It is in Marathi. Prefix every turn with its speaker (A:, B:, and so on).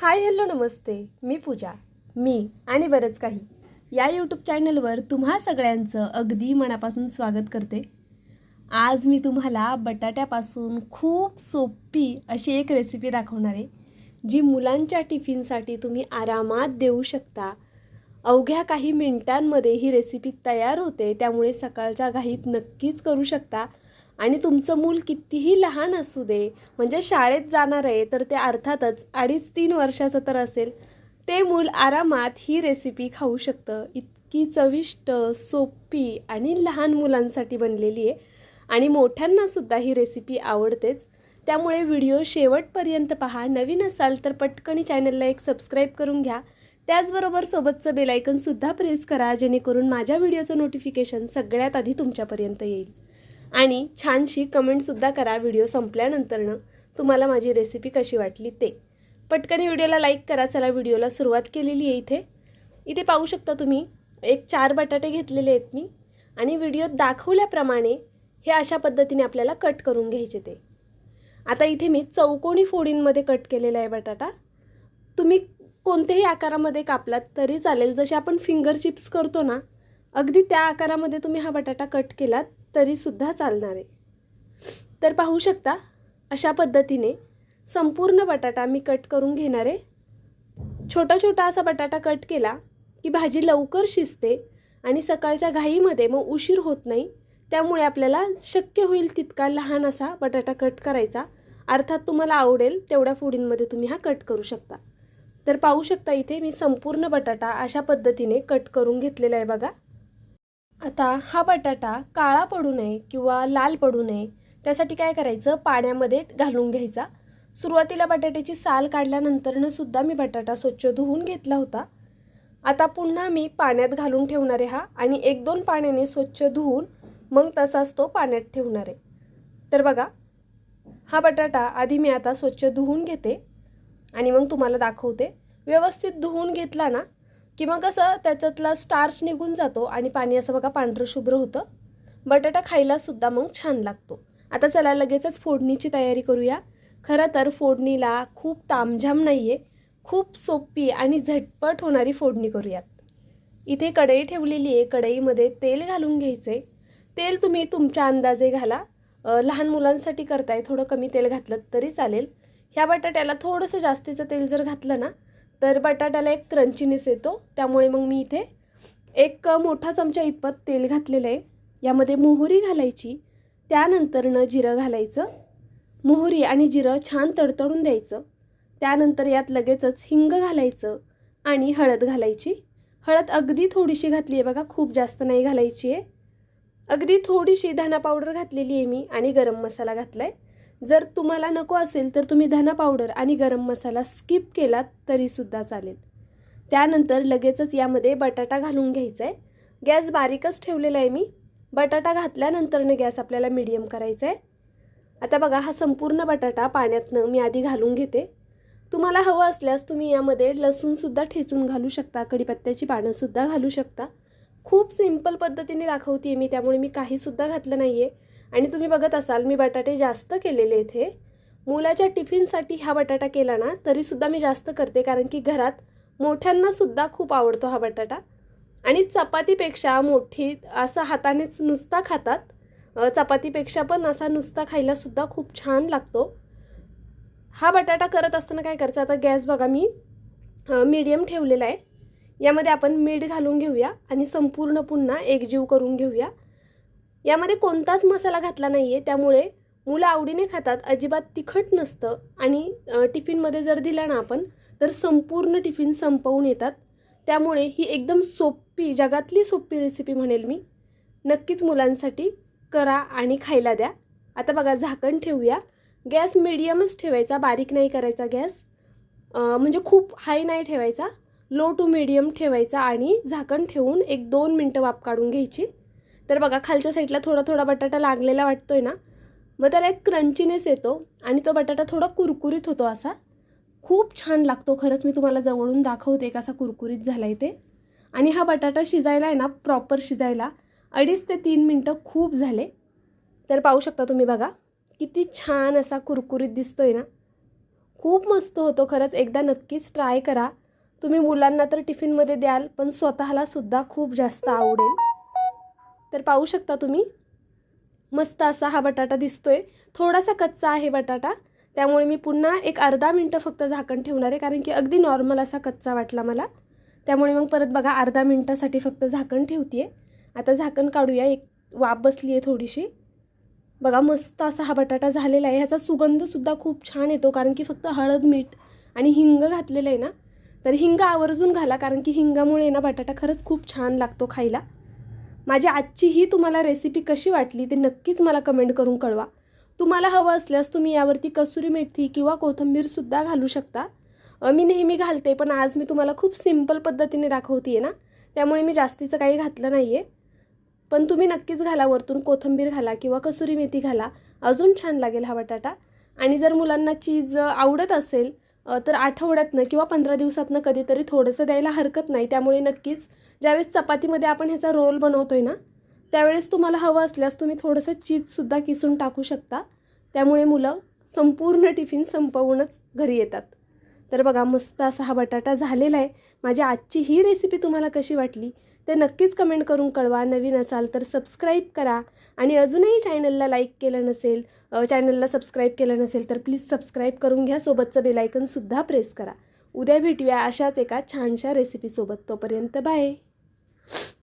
A: हाय हॅलो नमस्ते. मी पूजा. मी आणि बरंच काही. या यूट्यूब चॅनलवर तुम्हा सगळ्यांचं अगदी मनापासून स्वागत करते. आज मी तुम्हाला बटाट्यापासून खूप सोपी अशी एक रेसिपी दाखवणार आहे जी मुलांच्या टिफिनसाठी तुम्ही आरामात देऊ शकता. अवघ्या काही मिनिटांमध्ये ही रेसिपी तयार होते त्यामुळे सकाळच्या घाईत नक्कीच करू शकता. आणि तुमचं मूल कितीही लहान असू दे म्हणजे शाळेत जाणार आहे तर ते अर्थातच अडीच तीन वर्षाचं तर असेल. ते मूल आरामात ही रेसिपी खाऊ शकतं. इतकी चविष्ट सोपी आणि लहान मुलांसाठी बनलेली आहे. आणि मोठ्यांनासुद्धा ही रेसिपी आवडतेच. त्यामुळे व्हिडिओ शेवटपर्यंत पहा. नवीन असाल तर पटकनी चॅनलला एक सबस्क्राईब करून घ्या. त्याचबरोबर सोबतचं बेलायकनसुद्धा प्रेस करा जेणेकरून माझ्या व्हिडिओचं नोटिफिकेशन सगळ्यात आधी तुमच्यापर्यंत येईल. आणि छानशी कमेंटसुद्धा करा व्हिडिओ संपल्यानंतरनं. तुम्हाला माझी रेसिपी कशी वाटली ते. पटकन व्हिडिओला लाईक करा. चला व्हिडिओला सुरुवात केलेली आहे इथे. इथे पाहू शकता तुम्ही एक चार बटाटे घेतलेले आहेत मी. आणि व्हिडिओत दाखवल्याप्रमाणे हे अशा पद्धतीने आपल्याला कट करून घ्यायचे ते. आता इथे मी चौकोनी फोडींमध्ये कट केलेला आहे बटाटा. तुम्ही कोणत्याही आकारामध्ये कापलात तरी चालेल. जसे आपण फिंगर चिप्स करतो ना अगदी त्या आकारामध्ये तुम्ही हा बटाटा कट केलात. तरीसुद्धा चालणार आहे. तर पाहू शकता अशा पद्धतीने संपूर्ण बटाटा मी कट करून घेणार आहे. छोटा छोटा असा बटाटा कट केला की भाजी लवकर शिजते आणि सकाळच्या घाईमध्ये मग उशीर होत नाही. त्यामुळे आपल्याला शक्य होईल तितका लहान असा बटाटा कट करायचा. अर्थात तुम्हाला आवडेल तेवढ्या फोडींमध्ये तुम्ही हा कट करू शकता. तर पाहू शकता इथे मी संपूर्ण बटाटा अशा पद्धतीने कट करून घेतलेला आहे बघा. आता हा बटाटा काळा पडू नये किंवा लाल पडू नये त्यासाठी काय करायचं? पाण्यामध्ये घालून घ्यायचा. सुरुवातीला बटाट्याची साल काढल्यानंतरनं सुद्धा मी बटाटा स्वच्छ धुवून घेतला होता. आता पुन्हा मी पाण्यात घालून ठेवणार आहे हा आणि एक दोन पाण्याने स्वच्छ धुवून मग तसाच तो पाण्यात ठेवणार आहे. तर बघा हा बटाटा आधी मी आता स्वच्छ धुवून घेते आणि मग तुम्हाला दाखवते. व्यवस्थित धुवून घेतला ना की मग कसं त्याच्यातला स्टार्च निघून जातो आणि पाणी असं बघा पांढरं शुभ्र होतं. बटाटा खायलासुद्धा मग छान लागतो. आता चला लगेचच फोडणीची तयारी करूया. खरं तर फोडणीला खूप तामझाम नाही आहे खूप सोपी आणि झटपट होणारी फोडणी करूयात. इथे कढई ठेवलेली आहे कढईमध्ये तेल घालून घ्यायचे तेल तुम्ही तुमच्या अंदाजे घाला. लहान मुलांसाठी करताय थोडं कमी तेल घातलं तरी चालेल. ह्या बटाट्याला थोडंसं जास्तीचं तेल जर घातलं ना तर बटाट्याला एक क्रंचीनेस येतो. त्यामुळे मग मी इथे एक मोठा चमचा इतपत तेल घातलेलं आहे. यामध्ये मोहरी घालायची. त्यानंतरनं जिरं घालायचं. मोहरी आणि जिरं छान तडतडून द्यायचं. त्यानंतर यात लगेचच हिंग घालायचं आणि हळद घालायची. हळद अगदी थोडीशी घातली आहे बघा खूप जास्त नाही घालायची आहे. अगदी थोडीशी धना पावडर घातलेली आहे मी आणि गरम मसाला घातला आहे जर तुम्हाला नको असेल तर तुम्ही धना पावडर आणि गरम मसाला स्किप केलात तरीसुद्धा चालेल. त्यानंतर लगेचच यामध्ये बटाटा घालून घ्यायचा आहे गॅस बारीकच ठेवलेला आहे मी. बटाटा घातल्यानंतरनं गॅस आपल्याला मिडियम करायचा आहे आता बघा हा संपूर्ण बटाटा पाण्यातनं मी आधी घालून घेते. तुम्हाला हवं असल्यास तुम्ही यामध्ये लसूणसुद्धा ठेचून घालू शकता कढीपत्त्याची पानंसुद्धा घालू शकता. खूप सिंपल पद्धतीने दाखवते मी त्यामुळे मी काहीसुद्धा घातलं नाही आहे आणि तुम्ही बघत असाल मी बटाटे जास्त केलेले इथे. मुलाच्या टिफिनसाठी हा बटाटा केला ना तरीसुद्धा मी जास्त करते कारण की घरात मोठ्यांनासुद्धा खूप आवडतो हा बटाटा. आणि चपातीपेक्षा मोठी असा हातानेच नुसता खातात. चपातीपेक्षा पण असा नुसता खायलासुद्धा खूप छान लागतो. हा बटाटा करत असताना काय करायचं आता गॅस बघा मी मीडियम ठेवलेला आहे. यामध्ये आपण मीठ घालून घेऊया आणि संपूर्ण पुन्हा एकजीव करून घेऊया. यामध्ये कोणताच मसाला घातला नाही आहे त्यामुळे मुलं आवडीने खातात अजिबात तिखट नसतं. आणि टिफिनमध्ये जर दिला ना आपण तर संपूर्ण टिफिन संपवून येतात. त्यामुळे ही एकदम सोपी जगातली सोपी रेसिपी म्हणेल मी. नक्कीच मुलांसाठी करा आणि खायला द्या. आता बघा झाकण ठेवूया. गॅस मिडियमच ठेवायचा बारीक नाही करायचा गॅस. म्हणजे खूप हाय नाही ठेवायचा. लो टू मिडियम ठेवायचा आणि झाकण ठेवून एक दोन मिनटं वाफ काढून घ्यायची. तर बघा खालच्या साईडला थोडा थोडा बटाटा लागलेला वाटतो आहे ना मग त्याला एक क्रंचीनेस येतो आणि तो बटाटा थोडा कुरकुरीत होतो असा. खूप छान लागतो खरंच मी तुम्हाला जवळून दाखवते कसा कुरकुरीत झाला आहे ते. आणि हा बटाटा शिजायला आहे ना प्रॉपर शिजायला अडीच ते तीन मिनटं खूप झाले. तर पाहू शकता तुम्ही बघा किती छान असा कुरकुरीत दिसतो आहे ना. खूप मस्त होतो खरंच एकदा नक्कीच ट्राय करा. तुम्ही मुलांना तर टिफिनमध्ये द्याल पण स्वतःलासुद्धा खूप जास्त आवडेल. तर पाहू शकता तुम्ही. मस्त असा हा बटाटा दिसतोय. थोडासा कच्चा आहे बटाटा. त्यामुळे मी पुन्हा एक अर्धा मिनटं फक्त झाकण ठेवणार आहे कारण की अगदी नॉर्मल असा कच्चा वाटला मला. त्यामुळे मग परत बघा अर्धा मिनटासाठी फक्त झाकण ठेवते आता झाकण काढूया एक वाफ बसली आहे थोडीशी. बघा मस्त असा हा बटाटा झालेला आहे. ह्याचा सुगंधसुद्धा खूप छान येतो कारण की फक्त हळद मीठ आणि हिंग घातलेलं आहे ना. तर हिंग आवर्जून घाला कारण की हिंगामुळे ना बटाटा खरंच खूप छान लागतो खायला. माझी आजची ही तुम्हाला रेसिपी कशी वाटली ते नक्कीच मला कमेंट करून कळवा. तुम्हाला हवं असल्यास तुम्ही यावरती कसुरी मेथी किंवा कोथिंबीरसुद्धा घालू शकता. मी नेहमी घालते पण आज मी तुम्हाला खूप सिंपल पद्धतीने दाखवते आहे ना त्यामुळे मी जास्तीचं काही घातलं नाही आहे पण तुम्ही नक्कीच घाला वरतून कोथिंबीर घाला किंवा कसुरी मेथी घाला. अजून छान लागेल हा बटाटा. आणि जर मुलांना चीज आवडत असेल तर आठवड्यातनं किंवा पंधरा दिवसातनं कधीतरी थोडंसं द्यायला हरकत नाही. त्यामुळे नक्कीच ज्यावेळेस चपातीमध्ये आपण ह्याचा रोल बनवतो आहे ना त्यावेळेस तुम्हाला हवं असल्यास तुम्ही थोडंसं चीजसुद्धा किसून टाकू शकता. त्यामुळे मुलं संपूर्ण टिफिन संपवूनच घरी येतात. तर बघा मस्त असा हा बटाटा झालेला आहे. माझी आजची ही रेसिपी तुम्हाला कशी वाटली ते नक्कीच कमेंट करून कळवा. नवीन असाल तर सबस्क्राईब करा. आणि अजूनही चॅनलला लाईक केलं नसेल चॅनलला सबस्क्राईब केलं नसेल तर प्लीज सबस्क्राईब करून घ्या. सोबतचं बेलायकनसुद्धा प्रेस करा. उद्या भेटूया अशाच एका छानशा रेसिपीसोबत तोपर्यंत बाय